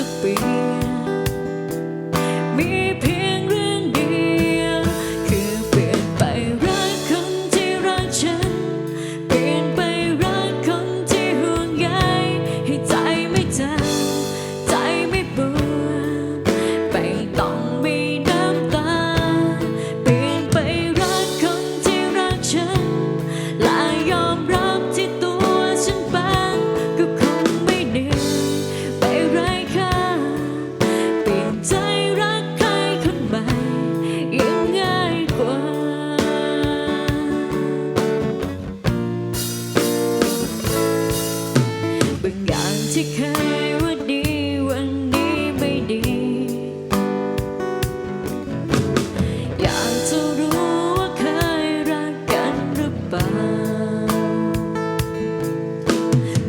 to be.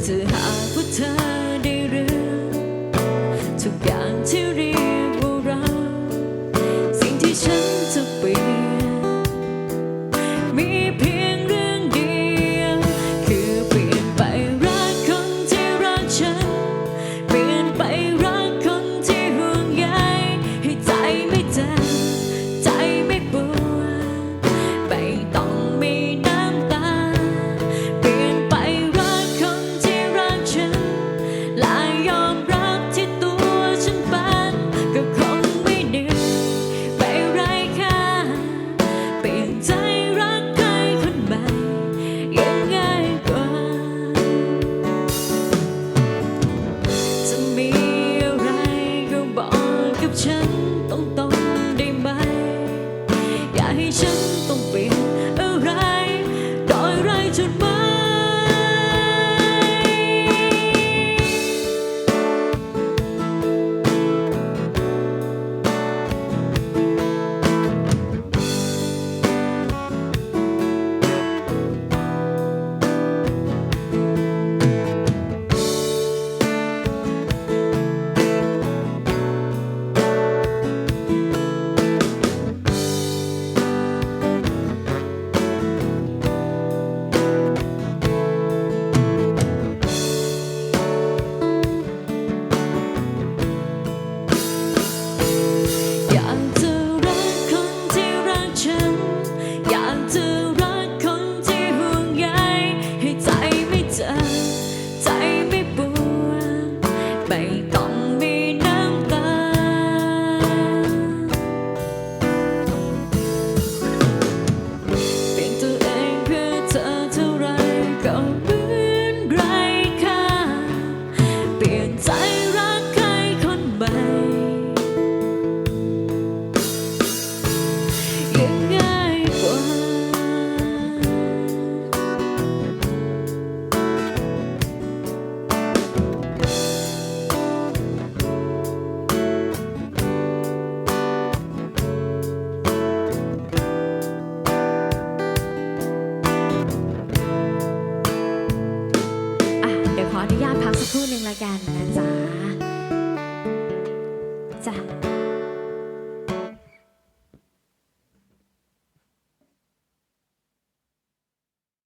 จะหากว่เธอ กับฉันต้องต้องได้ไหม อย่าให้ฉันต้องเปลี่ยนอะไรดอยไรจนไป